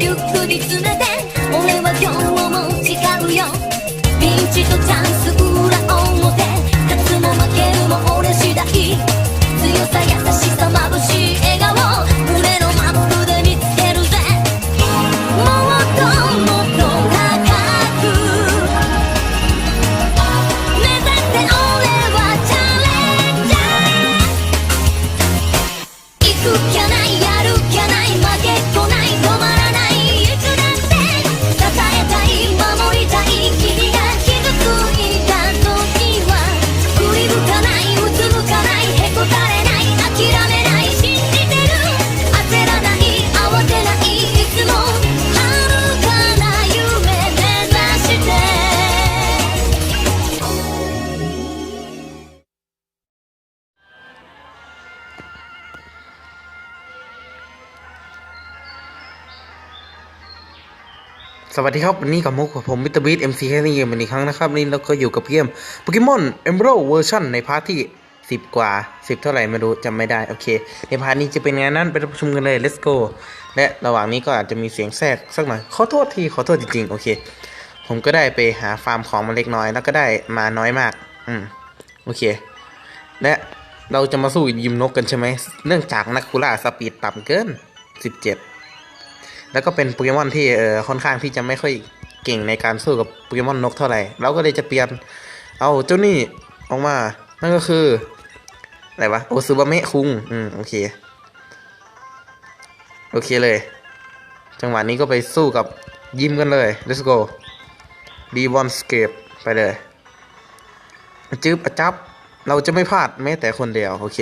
ルクリツナで วัสดีครับ วันนี้กับมุกกับผมมิสเตอร์บีทเอ็มซีแค่นี้เกมอีกครั้งนะครับ นี่เราก็อยู่กับเกมโปเกมอนเอมโบรเวอร์ชันในพาร์ทที่ 10 กว่า 10 เท่าไหร่ไม่รู้จำไม่ได้ โอเค ในพาร์ทนี้จะเป็นไงนั้นไปรับชมกันเลย let's go และระหว่างนี้ก็อาจจะมีเสียงแทรกสักหน่อย ขอโทษที ขอโทษจริงๆ โอเค ผมก็ได้ไปหาฟาร์มของมาเล็กน้อย แล้วก็ได้มาน้อยมาก อืม โอเค และเราจะมาสู้ยิมนกกันใช่ไหมเนื่องจากนักคูล่าสปีดต่ำเกิน 17 แล้วก็เป็นโปเกมอนที่เออค่อนข้างที่จะไม่ค่อยเก่งในการสู้กับโปเกมอนนกเท่าไหร่เราก็เลยจะเปลี่ยนเอาเจ้านี่ออกมา นั่นก็คืออะไรวะโอซูบะเมะคุงอืมโอเค โอเคเลย จังหวะนี้ก็ไปสู้กับยิมกันเลย let's go ดีบอนสเกปไปเลยจืบอจับ เราจะไม่พลาดแม้แต่คนเดียว โอเค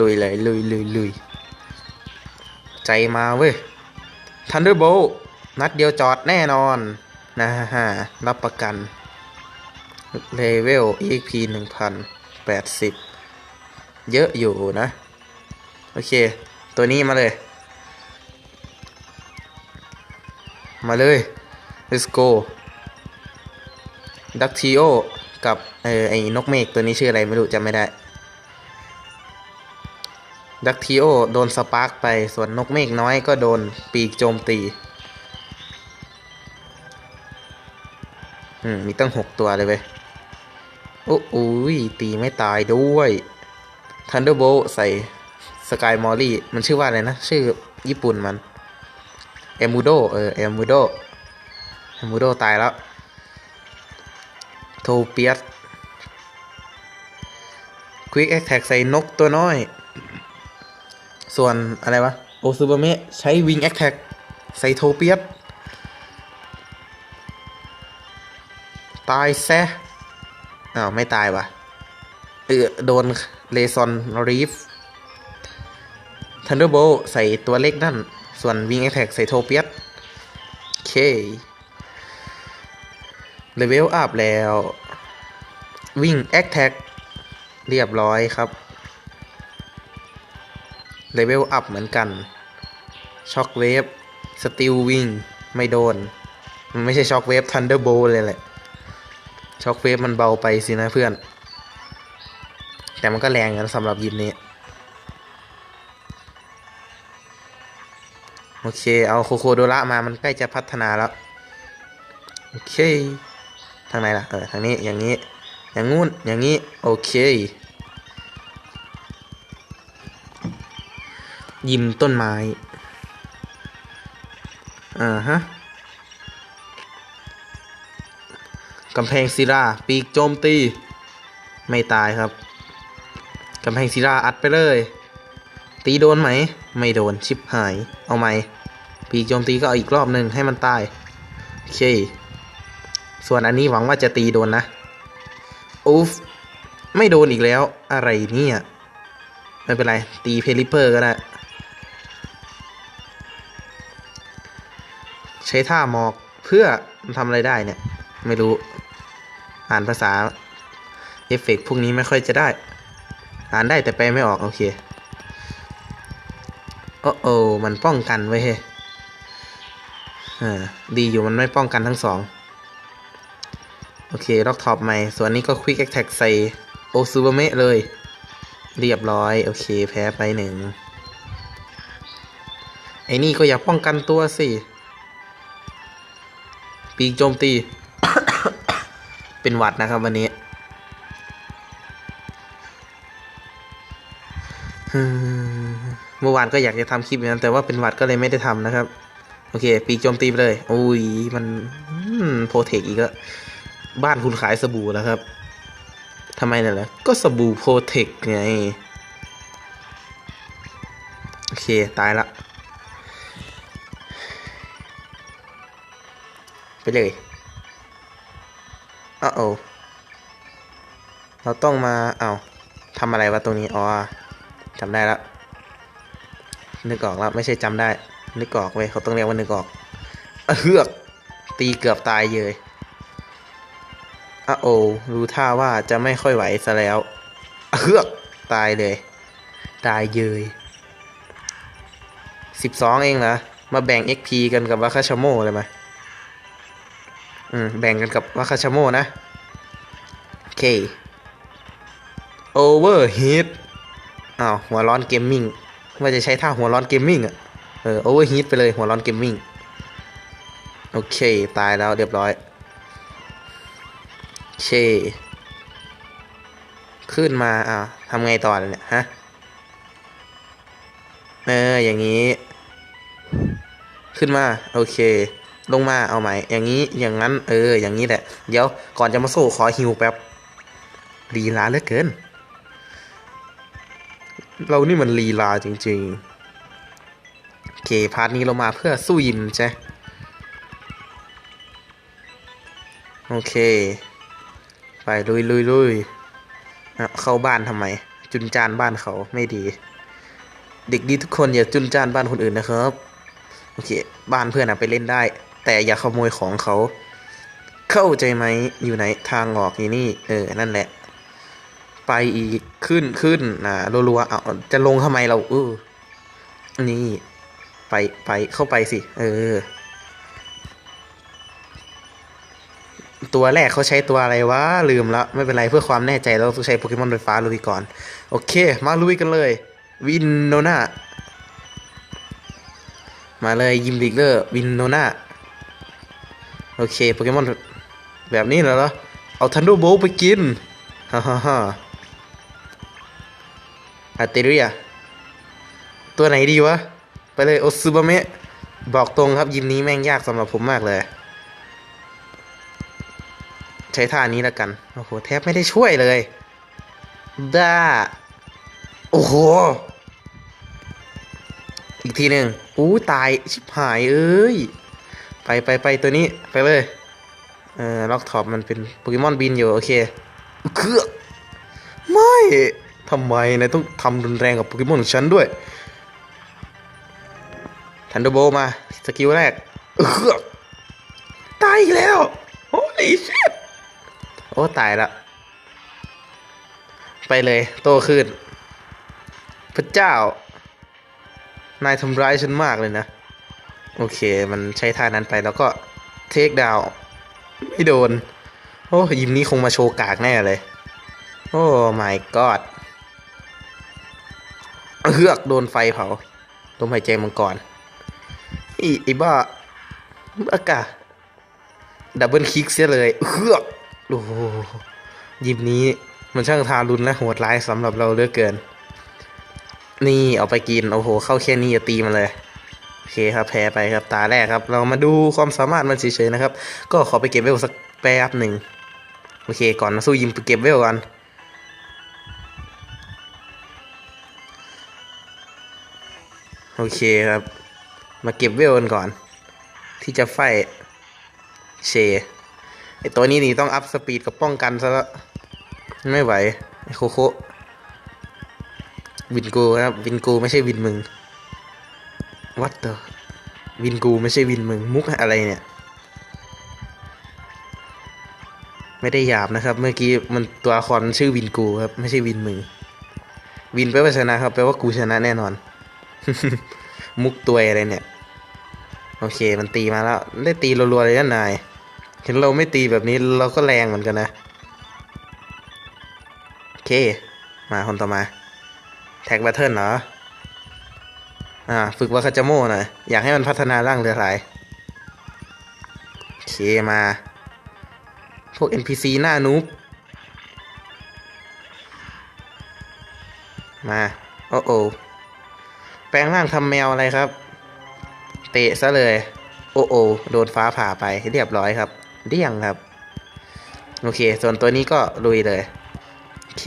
ลุยเลย ลุยลุยลุยใจมาเว้ย Thunderbolt นัดเดียวจอดแน่นอนนะฮะรับประกันเลเวล EXP 1080 เยอะอยู่นะ โอเค ตัวนี้มาเลย มาเลย let's go ดักทีโอกับเออไอ้นกเมฆตัวนี้ชื่ออะไรไม่รู้จำไม่ได้ ดักทีโอโดนสปาร์กไป ส่วนนกเมฆน้อยก็โดนปีกโจมตี อืม มีตั้งหกตัวเลยเว้ยโอ้อุ้ยตีไม่ตายด้วย Thunderbolt ใส่สกายมอลลี่มันชื่อว่าอะไรนะ ชื่อญี่ปุ่นมัน เอมูโด เออ เอมูโด เอมูโดตายแล้ว โทเปียสควิกแอคแท็กใส่นกตัวน้อย ส่วนอะไรวะ โอซูบะเมะใช้วิงแอคแท็กใสโทเปียสตายแซะอ้าว ไม่ตายวะเออโดนเลซอนรีฟทันเดอร์โบใส่ตัวเล็กนั่น ส่วนวิงแอคแท็กใส่โทเปียสเคเลเวลอัพแล้ว วิ่งแอคแท็กเรียบร้อยครับ เลเวลอัพเหมือนกันช็อคเวฟสติลวิ่งไม่โดน มันไม่ใช่ช็อคเวฟทันเดอร์โบเลยแหละช็อคเวฟมันเบาไปสินะเพื่อน แต่มันก็แรงกันสำหรับยิมนี้ โอเค เอาโคโคโดระมามันใกล้จะพัฒนาแล้ว โอเค ทางไหนล่ะ เออ ทางนี้อย่างนี้ อย่างงู้นอย่างนี้ โอเค ยิมต้นไม้ อ่าฮะกำแพงศิลาปีกโจมตี ไม่ตายครับ กำแพงศิลาอัดไปเลย ตีโดนไหม ไม่โดนชิบหาย เอาไหมปีกโจมตีก็เอาอีกรอบหนึ่งให้มันตาย โอเค ส่วนอันนี้หวังว่าจะตีโดนนะอูฟไม่โดนอีกแล้วอะไรเนี่ย ไม่เป็นไร ตีเพลิเปอร์ก็ได้ ช้ท่าหมอกเพื่อทำอะไรได้เนี่ย ไม่รู้ อ่านภาษาเอฟเฟกต์พวกนี้ไม่ค่อยจะได้ อ่านได้แต่แปลไม่ออก โอเค โอ้โอมันป้องกันไว้เฮ้ดีอยู่มันไม่ป้องกันทั้งสอง โอเคล็อกท็อปใหม่ ส่วนนี้ก็ควิกแอคแท็กใส่โอซูบะเมะเลย เรียบร้อย โอเค แพ้ไปหนึ่งไอ้นี่ก็อย่าป้องกันตัวสิ ปีกโจมตี เป็นหวัดนะครับวันนี้เมื่อวานก็อยากจะทำคลิปนั้นแต่ว่าเป็นหวัดก็เลยไม่ได้ทำนะครับ โอเค ปีกโจมตีไปเลย อุ้ยมันโปรเทคอีกแล้วบ้านคุณขายสบู่แล้วครับทำไมน่ะเหรอก็สบู่โปรเทคไง โอเค ตายละ ไปเลยอ้าวเราต้องมาเอา้าทำอะไรวะตรงนี้ อ๋อจำได้แล้ว นึกออกแล้ว ไม่ใช่จำได้ นึกออกเว้ยเขาต้องเรียกว่านึกออกเฮือกตีเกือบตายเลยอะโอรู้ท่าว่าจะไม่ค่อยไหวซะแล้วเฮือกตายเลย ตายเยยสิบสองเองเหรอมาแบ่ง XP กันกับวาคาชโมเลยไหม อืม แบ่งกันกับวาคาชาโมนะ โอเคโอเวอร์ฮีทอ้าว หัวร้อนเกมมิ่งว่าจะใช้ท่าหัวร้อนเกมมิ่งอะ เออโอเวอร์ฮีทไปเลยหัวร้อนเกมมิ่ง โอเค ตายแล้วเรียบร้อย โอเค ขึ้นมาอ้าวทำไงต่อเนี่ย ฮะ เออ อย่างนี้ ขึ้นมา โอเค ลงมาเอาใหม่ อย่างนี้อย่างนั้น เออ อย่างนี้แหละ เดี๋ยวก่อนจะมาสู้ขอฮิวแป๊บลีลาเหลือเกิน เรานี่มันลีลาจริงๆโอเคพาร์ทนี้เรามาเพื่อสู้ยิมใช่โอเค ไปลุยลุยลุยเข้าบ้านทำไม จุนจานบ้านเขาไม่ดี เด็กดีทุกคนอย่าจุนจานบ้านคนอื่นนะครับ โอเค บ้านเพื่อนอะไปเล่นได้ แต่อย่าขโมยของเขา เข้าใจไหมอยู่ไหนทางออกอยู่นี่ เออ นั่นแหละ ไปอีกขึ้นขึ้นนะรัวๆเอาจะลงทำไมเราเออนี่ ไปไปเข้าไปสิ เออ ตัวแรกเขาใช้ตัวอะไรวะ ลืมละไม่เป็นไรเพื่อความแน่ใจเราต้องใช้โปเกมอนไฟฟ้าลุยก่อน โอเค มาลุยกันเลย วินโนนามาเลยยิมดิกเลอร์วินโนนา โอเคโปเกมอนแบบนี้เหรอ เอาทันโดโบไปกิน ฮ่าฮ่าฮ่าอาเตเรีย ตัวไหนดีวะ ไปเลยโอซูบะเมะ บอกตรงครับยิมนี้แม่งยากสำหรับผมมากเลย ใช้ท่านี้แล้วกัน โอ้โห แทบไม่ได้ช่วยเลยด้าโอ้โห อีกทีหนึ่งอู้ตาย ชิบหายเอ้ย ไปไปไปตัวนี้ไปเลย เออล็อกท็อปมันเป็นโปเกมอนบินอยู่ โอเคเครือไม่ทำไมนายต้องทำรุนแรงกับโปเกมอนของฉันด้วยทันเดอร์โบมา สกิลแรกเออตายอีกแล้วโอ้ยชิตโอ้ ตายละไปเลย โตขึ้น พระเจ้า นายทำร้ายฉันมากเลยนะ โอเค มันใช้ท่านั้นไปแล้วก็เทคดาวไม่โดน โอ้ยิมนี้คงมาโชว์กากแน่เลย โอ้ my god เฮือกโดนไฟเผาลมหายใจมังกรอีไอ้บ้าบ้ากะดับเบิลคิกเสียเลยเฮือกโอ้ยิมนี้มันช่างทารุณและโหดร้ายสำหรับเราเหลือเกิน นี่เอาไปกิน โอ้โห เข้าแค่นี้อย่าตีมันเลย โอเคครับแพ้ไปครับตาแรกครับ เรามาดูความสามารถมันเฉยๆนะครับ ก็ขอไปเก็บเวลสักแป๊บหนึ่งโอเค ก่อนมาสู้ยิมไปเก็บเวลก่อนโอเคครับ มาเก็บเวลกันก่อน ที่จะไฟเชไอตัวนี้นี่ต้องอัพสปีดกับป้องกันซะแล้วไม่ไหวไอโคโควินกูครับ วินกูไม่ใช่วินมึง วัดเตอร์วินกูไม่ใช่วินมึง มุกอะไรเนี่ย ไม่ได้หยาบนะครับ เมื่อกี้มันตัวละครมันชื่อวินกูครับ ไม่ใช่วินมึง วินแปลว่าชนะครับแปลว่ากูชนะแน่นอน มุกตัวอะไรเนี่ย โอเค มันตีมาแล้ว ได้ตีรัวๆเลยนะนาย เห็นเราไม่ตีแบบนี้เราก็แรงเหมือนกันนะ โอเค มาคนต่อมา แท็กแบทเทิลเหรอ อ่า ฝึกวาคาจโม่หน่อย อยากให้มันพัฒนาร่างเรือหลายเคมา พวก NPC หน้านูบมา โอ้โอแปลงร่างทำแมวอะไรครับ เตะซะเลย โอ้โอโดนฟ้าผ่าไปเรียบร้อยครับเดี่ยงครับ โอเค ส่วนตัวนี้ก็ลุยเลย โอเค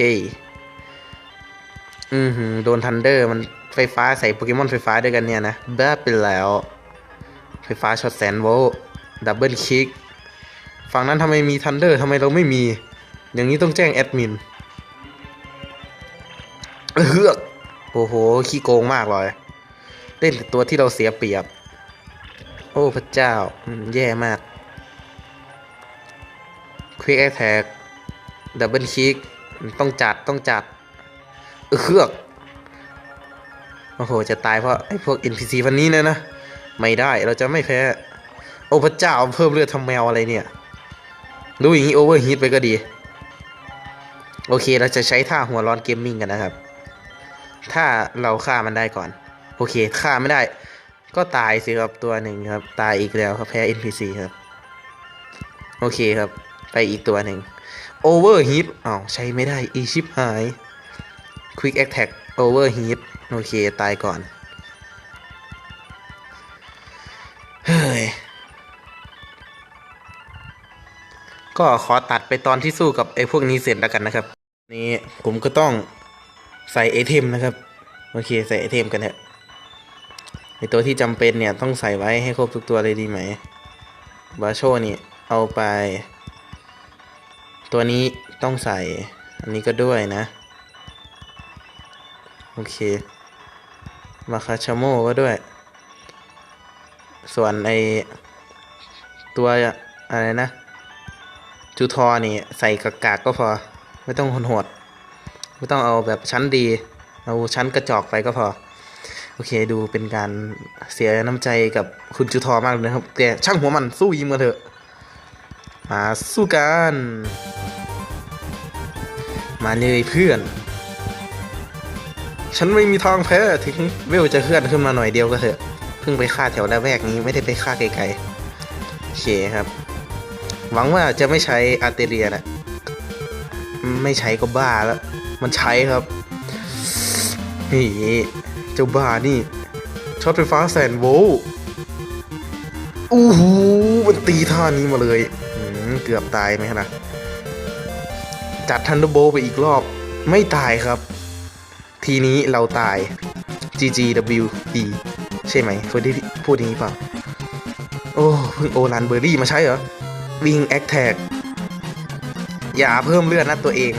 อือหือ โดนทันเดอร์มัน ไฟฟ้าใส่โปเกมอนไฟฟ้าด้วยกันเนี่ยนะบ้าไปแล้ว ไฟฟ้าช็อตแสนโวลต์ดับเบิลคิกฝั่งนั้นทำไมมีทันเดอร์ทำไมเราไม่มี อย่างนี้ต้องแจ้งแอดมินเฮือกโอ้โห ขี้โกงมากเลยเล่นแต่ตัวที่เราเสียเปรียบ โอ้ พระเจ้า แย่มาก ควิกแอ t แทกดับเบิลคิก ต้องจัดต้องจัดเอือก โอ้โห จะตายเพราะไอ้พวก NPC วันนี้เนี่ยนะ ไม่ได้เราจะไม่แพ้ โอ้พระเจ้าเพิ่มเลือดทำแมวอะไรเนี่ยดูอย่างนี้โอเวอร์ฮีทไปก็ดี โอเคเราจะใช้ท่าหัวร้อนเกมมิ่งกันนะครับ ถ้าเราฆ่ามันได้ก่อน โอเคฆ่าไม่ได้ ก็ตายสิครับตัวหนึ่งครับ ตายอีกแล้วครับแพ้ NPC ครับ โอเคครับ ไปอีกตัวหนึ่ง Overheat อ้าวใช้ไม่ได้อีชิปหาย Quick Attack Overheat โอเโอเค ตายก่อน เฮ้ย ก็ขอตัดไปตอนที่สู้กับไอ้พวกนี้เสร็จแล้วกันนะครับ นี่ผมก็ต้องใส่ไอเทมนะครับ โอเค ใส่ไอเทมกันเถอะไอตัวที่จำเป็นเนี่ยต้องใส่ไว้ให้ครบทุกตัวเลยดีไหม บาโชนี่เอาไป ตัวนี้ต้องใส่ อันนี้ก็ด้วยนะ โอเค มาคาชาโมก็ด้วย ส่วนไอตัวอะไรนะ จูทอนี่ใส่กากากก็พอ ไม่ต้องโหดไม่ต้องเอาแบบชั้นดี เอาชั้นกระจอกไปก็พอ โอเคดูเป็นการเสียน้ำใจกับคุณจูทอมากเลยนะครับแต่ช่างหัวมันสู้ยิงมาเถอะ มาสู้กัน มาเลยเพื่อน ฉันไม่มีทางแพ้ถึงเวลจะเคลื่อนขึ้นมาหน่อยเดียวก็เถอะเพิ่งไปฆ่าแถวแวกนี้ไม่ได้ไปฆ่าไกลๆโอเคครับ หวังว่าจะไม่ใช้อาร์เตเรียนะไม่ใช้ก็บ้าแล้ว มันใช้ครับนี่เจ้าบ้านี่ช็อตไฟฟ้าแสนโวลต์อู้หูมันตีท่านี้มาเลยเกือบตายไหมนะจัดทันเดอร์โบไปอีกรอบไม่ตายครับ ทีนี้เราตาย GGWD ใช่ไหมคนที่พูดอย่างนี้เปล่า โอ้เพิ่งโอรันเบอร์รี่มาใช้เหรอ วิงแอคแท็กอย่าเพิ่มเลือดนะตัวเอง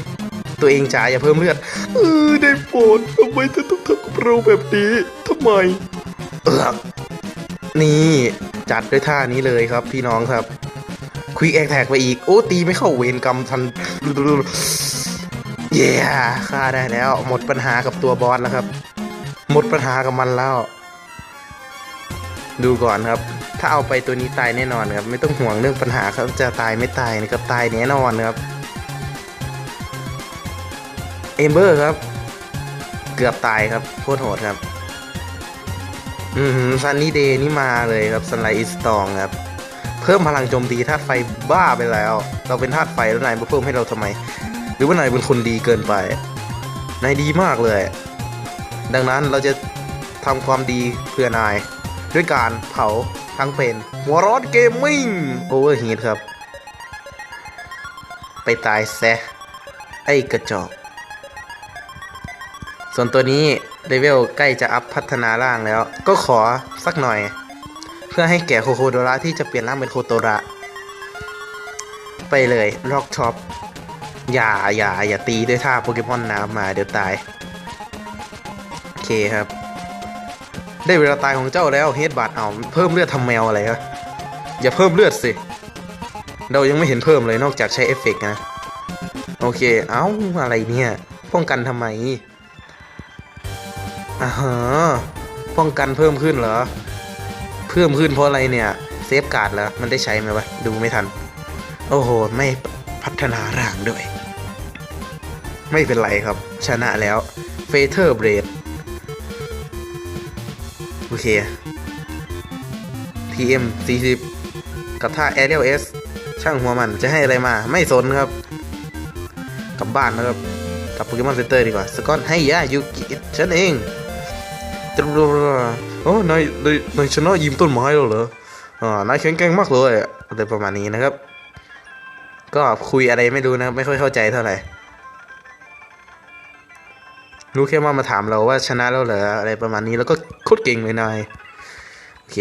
ตัวเองจ๋าอย่าเพิ่มเลือด เออได้โปรดทำไมเธอต้องทำกับเราแบบนี้ทำไม เออนี่จัดด้วยท่านี้เลยครับพี่น้องครับควิกแอคแท็กไปอีก โอ้ตีไม่เข้าเวรกรรมทัน เย้ฆ่าได้แล้ว หมดปัญหากับตัวบอสแล้วครับ หมดปัญหากับมันแล้ว ดูก่อนครับ ถ้าเอาไปตัวนี้ตายแน่นอนครับ ไม่ต้องห่วงเรื่องปัญหาครับจะตายไม่ตายนะครับตายแน่นอนครับเอมเบอร์ครับ เกือบตายครับโคตรโหดครับ อืมซันนี่เดย์นี่มาเลยครับสไลอิสตองครับเพิ่มพลังโจมตีธาตุไฟบ้าไปแล้ว เราเป็นธาตุไฟแล้วนายมาเพิ่มให้เราทำไม หรือว่านายเป็นคนดีเกินไป นายดีมากเลย ดังนั้นเราจะทำความดีเพื่อนาย ด้วยการเผาทั้งเป็นหัวร้อนเกมมิ่งโอเวอร์ฮีทครับ ไปตายแซะไอ้กระจอก ส่วนตัวนี้เลเวลใกล้จะอัพพัฒนาร่างแล้ว ก็ขอสักหน่อย เพื่อให้แก่โคโคโดระที่จะเปลี่ยนร่างเป็นโคโตระ ไปเลย ล็อกช็อป อย่าอย่าอย่าตีด้วยท่าโปเกมอนน้ำมาเดี๋ยวตาย โอเคครับ ได้เวลาตายของเจ้าแล้วเฮดบาดเอาเพิ่มเลือดทำแมวอะไรครับอย่าเพิ่มเลือดสิ เรายังไม่เห็นเพิ่มเลยนอกจากใช้เอฟเฟกต์นะ โอเค เอ้า อะไรเนี่ย ป้องกันทำไมอ่าฮะป้องกันเพิ่มขึ้นเหรอ เพิ่มขึ้นเพราะอะไรเนี่ย เซฟการ์ดเหรอ มันได้ใช้ไหมวะ ดูไม่ทัน โอ้โห ไม่พัฒนาร่างด้วย ไม่เป็นไรครับ ชนะแล้วเฟเธอร์เบรดโอเค TM 40กับท่า Aerial S ช่างหัวมันจะให้อะไรมาไม่สนครับ กลับบ้านนะครับกลับโปเกมอนเซ็นเตอร์ดีกว่า สกอตให้ยายูกิฉันเองตรโอ้นายนายนายชนะยิมต้นไม้แล้วเหรออ่านายแข็งแกร่งมากเลยอะไรประมาณนี้นะครับ ก็คุยอะไรไม่รู้นะ ไม่ค่อยเข้าใจเท่าไหร่ รู้แค่ว่ามาถามเราว่าชนะแล้วเหรออะไรประมาณนี้แล้วก็โคตรเก่งเลยนายโอเค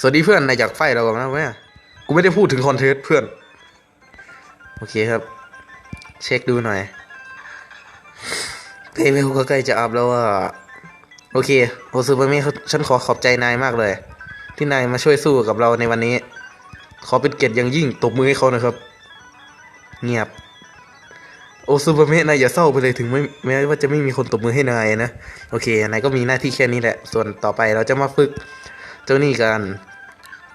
สวัสดีเพื่อนนายอยากไฟเรากันนะเว้ยกูไม่ได้พูดถึงคอนเทนต์เพื่อน โอเคครับ เช็คดูหน่อยเพย์เวลก็ใกล้จะอัพแล้วอะโอเคโอซูเปอร์เมเขาฉันขอขอบใจนายมากเลย ที่นายมาช่วยสู้กับเราในวันนี้ ขอเป็นเกียรติอย่างยิ่งตบมือให้เขานะครับ เงียบ โอซูเปอร์เมะนายอย่าเศร้าไปเลยถึงไม่แม้ว่าจะไม่มีคนตบมือให้นายนะ โอเคนายก็มีหน้าที่แค่นี้แหละ ส่วนต่อไปเราจะมาฝึกเจ้านี่กัน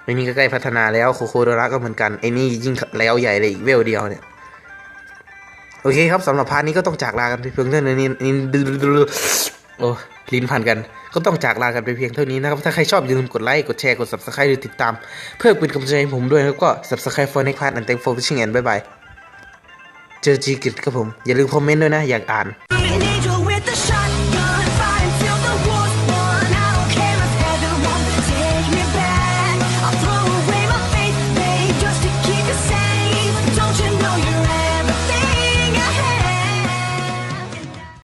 ไอ้นี่ก็ใกล้พัฒนาแล้วโคโคโดระก็เหมือนกันไอ้นี่ยิ่งแล้วใหญ่เลยอีกเวลเดียวเนี่ยโอเคครับสำหรับพาร์ทนี้ก็ต้องจากลากันไปเพียงเท่านี้นี่โอ้ลิ้นพันกัน ก็ต้องจากลากันไปเพียงเท่านี้นะครับ ถ้าใครชอบอย่าลืมกดไลค์ กดแชร์ กด subscribe หรือติดตาม เพื่อเป็นกำลังใจให้ผมด้วยแล้วก็ subscribe for next part and thank for watching and bye bye เจอจีกิตครับผม อย่าลืมคอมเมนต์ด้วยนะ อยากอ่าน